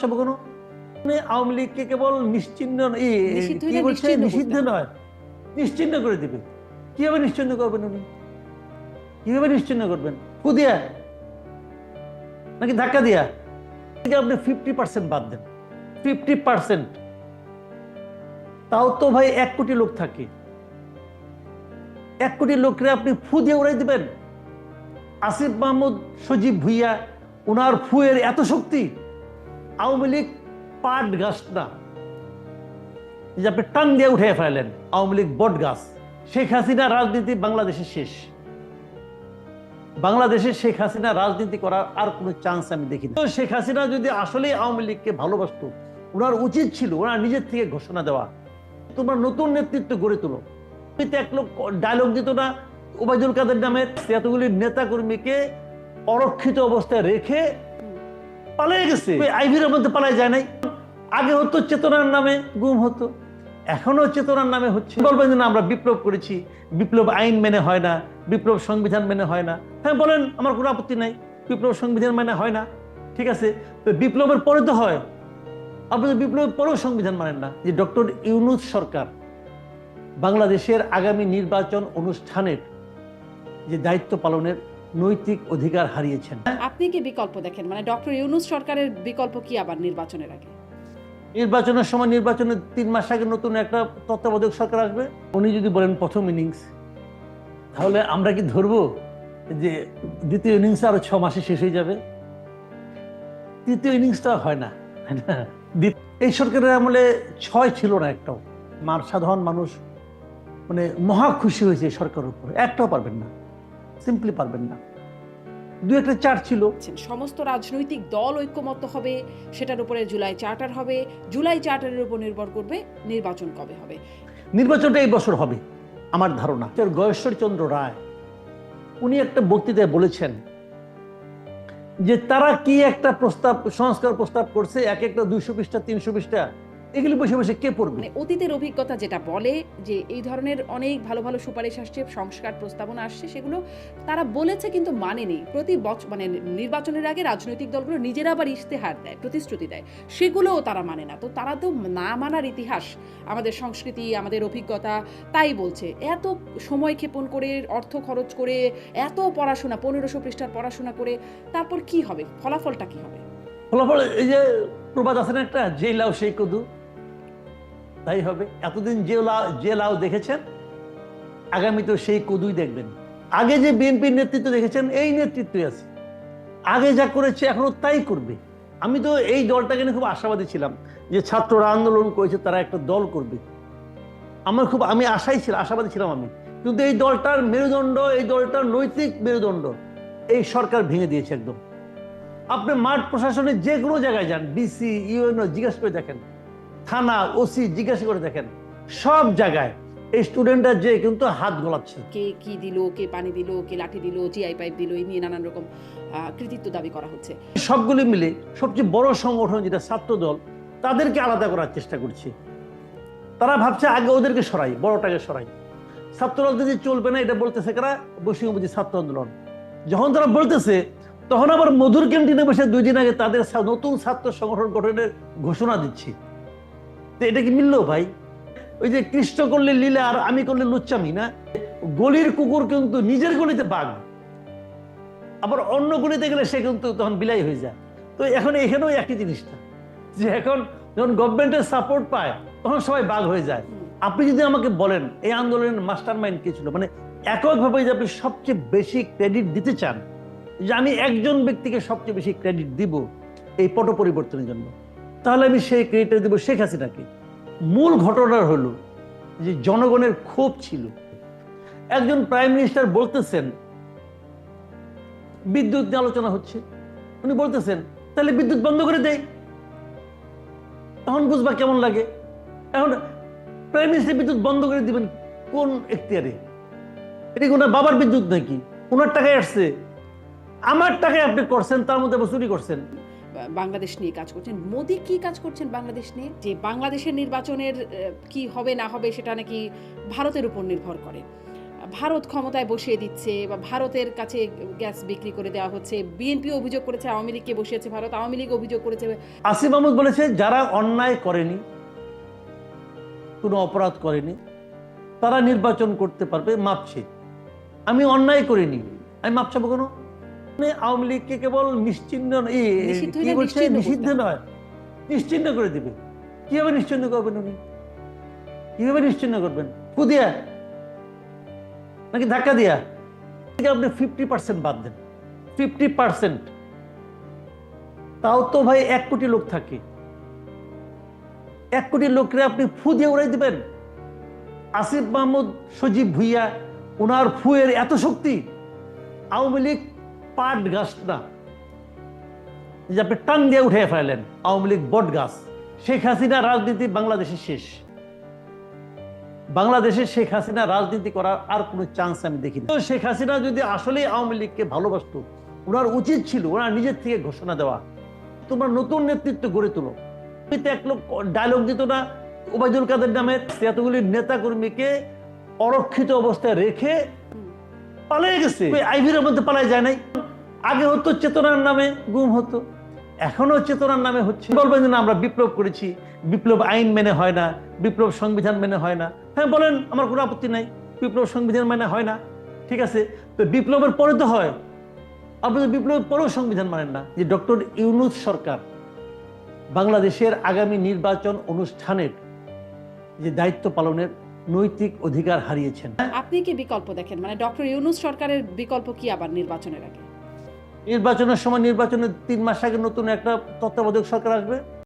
কেন মানে আওয়ামী লীগকে কেবল নিশ্চিহ্ন ই, নিষিদ্ধ নয়। নিশ্চিহ্ন করে দিবে। কীভাবে নিশ্চিহ্ন করবেন উনি কীভাবে নিশ্চিহ্ন করবেন? কুদিয়া? নাকি ধাক্কা দিয়া? আপনি ফিফটি পার্সেন্ট বাদ দেন। ফিফটি পার্সেন্ট তাও তো ভাই এক কোটি লোক থাকে। এক কোটি লোকরে আপনি ফু দিয়ে উড়াই দিবেন। আসিফ মাহমুদ সজীব ভুইয়া ওনার ফুয়ের এত শক্তি। আওয়ামী লীগ পাট গাছ না যে আপনি টান দিয়ে উঠে ফেলেন, আওয়ামী লীগ বট গাছ, শেখ হাসিনা রাজনীতি বাংলাদেশে শেষ। বাংলাদেশে শেখ হাসিনা রাজনীতি করার আর কোনো চান্স আমি দেখি না শেখ হাসিনা যদি আসলে আওয়ামী লীগকে ভালোবাসতো, ওনার উচিত ছিল ওনার নিজের থেকে ঘোষণা দেওয়া, তোমরা নতুন নেতৃত্ব গড়ে তোলো। এক লোক ডায়লগ দিত না, ওবায়দুল কাদের নামে এতগুলি নেতা কর্মীকে অরক্ষিত অবস্থায় রেখে পালিয়ে গেছে। আইভির মধ্যে পালাই যায় নাই। আগে হতো চেতনার নামে গুম হতো। এখনও চেতনার নামে হচ্ছে। বলবেন না, আমরা বিপ্লব করেছি। বিপ্লব আইন মেনে হয় না। বিপ্লব সংবিধান মেনে হয় না। হ্যাঁ বলেন, আমার কোনো আপত্তি নাই। বিপ্লব সংবিধান মেনে হয় না। ঠিক আছে? তো বিপ্লবের পরে তো হয়। আপনি বিপ্লবের পরেও সংবিধান মানেন না। যে ডক্টর ইউনুস সরকার বাংলাদেশের আগামী নির্বাচন অনুষ্ঠানের যে দায়িত্ব পালনের নৈতিক অধিকার হারিয়েছেন। আপনি কি বিকল্প দেখেন? মানে ডক্টর ইউনুস সরকারের বিকল্প কি আবার নির্বাচনের আগে? নির্বাচনের সময় নির্বাচনের তিন মাস আগে নতুন একটা তত্ত্বাবধায়ক সরকার আসবে। উনি যদি বলেন প্রথম ইনিংস তাহলে আমরা কি ধরবো যে দ্বিতীয় ইনিংস আরও ছ মাসে শেষ হয়ে যাবে? তৃতীয় ইনিংসটা হয় না। এই সরকারের আমলে ছয় ছিল না একটাও। মার সাধারণ মানুষ মানে মহা খুশি হয়েছে সরকারের উপর। একটাও পারবেন না। সিম্পলি পারবেন না। দু একটা চার ছিল। সমস্ত রাজনৈতিক দল ঐক্যমত্য হবে সেটার উপরে জুলাই চার্টার হবে জুলাই চার্টারের উপর নির্ভর করবে নির্বাচন কবে হবে। নির্বাচনটা এই বছর হবে আমার ধারণা। গয়েশ্বর চন্দ্র রায় উনি একটা বক্তৃতায় বলেছেন যে তারা কি একটা প্রস্তাব সংস্কার প্রস্তাব করছে এক একটা দুইশো পৃষ্ঠা তিনশো পৃষ্ঠা? এগুলি বসে বসে কে পড়বে? মানে অতীতের অভিজ্ঞতা যেটা বলে যে এই ধরনের অনেক ভালো ভালো সুপারিশ আসছে সংস্কার প্রস্তাবনা আসছে সেগুলো তারা বলেছে কিন্তু মানেনি প্রতি বছর মানে নির্বাচনের আগে রাজনৈতিক দলগুলো নিজেরা আবার ইশতেহার দেয় প্রতিশ্রুতি দেয়। সেগুলোও তারা মানে না। তো তারা তো না মানার ইতিহাস আমাদের সংস্কৃতি আমাদের অভিজ্ঞতা তাই বলছে। এত সময় ক্ষেপণ করে অর্থ খরচ করে এত পড়াশোনা পনেরোশো পৃষ্ঠার পড়াশোনা করে তারপর কি হবে? ফলাফলটা কি হবে? ফলাফল এই যে প্রবাদ আছে না একটা যে লাউ সেই কদু। তাই হবে। এতদিন যে লাউ যে লাউ দেখেছেন, আগামী তো সেই কদুই দেখবেন। আগে যে বিএনপির নেতৃত্ব দেখেছেন, এই নেতৃত্বই আছে। আগে যা করেছে, এখনও তাই করবে। আমি তো এই দলটাকে নিয়ে খুব আশাবাদী ছিলাম যে ছাত্ররা আন্দোলন করেছে, তারা একটা দল করবে। আমার খুব, আমি আশাই ছিলাম আশাবাদী ছিলাম আমি। কিন্তু এই দলটার মেরুদণ্ড, এই দলটার নৈতিক মেরুদণ্ড, এই সরকার ভেঙে দিয়েছে একদম। আপনি মাঠ প্রশাসনে যে কোনো জায়গায় যান ডিসি ইউএনও, জিজ্ঞাসা করে দেখেন। থানা ওসি জিজ্ঞাসা করে দেখেন সব জায়গায় এই স্টুডেন্টরা যে কিন্তু হাত গোলাচ্ছে। কে কি দিল কে পানি দিল কে লাঠি দিল জিআই পাইপ দিল এই নিয়ে নানান রকম কৃতিত্ব দাবি করা হচ্ছে। সবগুলি মিলে সবচেয়ে বড় সংগঠন যেটা ছাত্র দল তাদেরকে আলাদা করার চেষ্টা করছে। তারা ভাবছে আগে ওদেরকে সরাই বড়টাকে সরাই। ছাত্র যদি চলবে না এটা বলতেছে কারা? বৈষম্যবাদী ছাত্র আন্দোলন। যখন তারা বলতেছে তখন আবার মধুর ক্যান্টিনে বসে দুই দিন আগে তাদের নতুন ছাত্র সংগঠন গঠনের ঘোষণা দিচ্ছি। এটা কি মিললো ভাই? ওই যে কৃষ্ণ করলে লীলা আর আমি করলে লুচ্চামি, না? গলির কুকুর কিন্তু নিজের গলিতে বাঘ, আবার অন্য গলিতে গেলে সে কিন্তু তখন বিলাই হয়ে যায়। তো এখন এখানেও একই জিনিসটা, যে এখন যখন গভর্নমেন্টের সাপোর্ট পায়, তখন সবাই বাঘ হয়ে যায়। আপনি যদি আমাকে বলেন, এই আন্দোলনের মাস্টার মাইন্ড কে ছিল? মানে এককভাবে যে আপনি সবচেয়ে বেশি ক্রেডিট দিতে চান, যে আমি একজন ব্যক্তিকে সবচেয়ে বেশি ক্রেডিট দিব, এই পট পরিবর্তনের জন্য। তাহলে আমি সেই ক্রেডিটটা দিব। শেখ হাসিনাকে। মূল ঘটনা হলো যে জনগণের ক্ষোভ ছিল। একজন প্রাইম মিনিস্টার বলতেছেন, বিদ্যুৎ নিয়ে আলোচনা হচ্ছে। উনি বলতেছেন, তাহলে বিদ্যুৎ বন্ধ করে দেয় তখন বুঝবা কেমন লাগে। এখন প্রাইম মিনিস্টার বিদ্যুৎ বন্ধ করে দিবেন কোন এখতিয়ারে? এটা কি ওনার বাবার বিদ্যুৎ নাকি? ওনার টাকায় আসছে। আমার টাকায় আপনি করছেন, তার মধ্যে চুরি করছেন। বাংলাদেশ নিয়ে কাজ করছেন। মোদি কি কাজ করছেন বাংলাদেশ নিয়ে? যে বাংলাদেশের নির্বাচনের কি হবে না হবে সেটা নাকি ভারতের উপর নির্ভর করে। ভারত ক্ষমতায় বসিয়ে দিচ্ছে বা ভারতের কাছে গ্যাস বিক্রি করে দেওয়া হচ্ছে। বিএনপি অভিযোগ করেছে, আওয়ামী লীগকে বসিয়েছে ভারত। আওয়ামী লীগ অভিযোগ করেছে। আসিফ মাহমুদ বলেছে, যারা অন্যায় করেনি, কোনো অপরাধ করেনি, তারা নির্বাচন করতে পারবে মাপছে আমি অন্যায় করিনি। আমি মাপ চাবো কেন? আওয়ামী লীগকে কেবল নিশ্চিহ্ন এই নিষিদ্ধ কি বলছে? নিষিদ্ধ নয়। নিশ্চিহ্ন করে দিবে। কীভাবে নিশ্চিহ্ন করবেন উনি? কীভাবে নিশ্চিহ্ন করবেন? ফু দিয়া। নাকি ধাক্কা দিয়া? আপনি ফিফটি পার্সেন্ট বাদ দেন। ফিফটি পার্সেন্ট তাও তো ভাই এক কোটি লোক থাকে। এক কোটি লোকরে আপনি ফু দিয়ে উড়াই দিবেন। আসিফ মাহমুদ সজীব ভুইয়া ওনার ফুয়ের এত শক্তি আওয়ামী লীগ পাট গাছ না যে আপনি টান দিয়ে উঠে ফেলেন, আওয়ামী লীগ বট গাছ, শেখ হাসিনা রাজনীতি বাংলাদেশে শেষ। বাংলাদেশে শেখ হাসিনা রাজনীতি করার আর কোনো চান্স আমি দেখি না শেখ হাসিনা যদি আসলেই আওয়ামী লীগকে ভালোবাসতো, ওনার উচিত ছিল ওনার নিজের থেকে ঘোষণা দেওয়া, তোমরা নতুন নেতৃত্ব গড়ে তোলো। এক লোক ডায়লগ দিত না, ওবায়দুল কাদের নামে এতগুলি নেতা কর্মীকে অরক্ষিত অবস্থায় রেখে। পালিয়ে গেছে। আইভির মধ্যে পালায় যায় নাই। আগে হতো চেতনার নামে গুম হতো এখনও চেতনার নামে হচ্ছে। বলবেন যে না, আমরা বিপ্লব করেছি, বিপ্লব আইন মেনে হয় না, বিপ্লব সংবিধান মেনে হয় না। হ্যাঁ বলেন, আমার কোনো আপত্তি নাই, বিপ্লব সংবিধান মেনে হয় না, ঠিক আছে? তো বিপ্লবের পরে তো হয়। আপনি তো বিপ্লবের পরেও সংবিধান মানেন না। যে ডক্টর ইউনুস সরকার বাংলাদেশের আগামী নির্বাচন অনুষ্ঠানের যে দায়িত্ব পালনের নৈতিক অধিকার হারিয়েছেন। আপনি কি বিকল্প দেখেন? মানে ডক্টর ইউনুস সরকারের বিকল্প কি আবার নির্বাচনের আগে? নির্বাচনের সময় নির্বাচনের তিন মাস আগে নতুন একটা তত্ত্বাবধায়ক সরকার আসবে।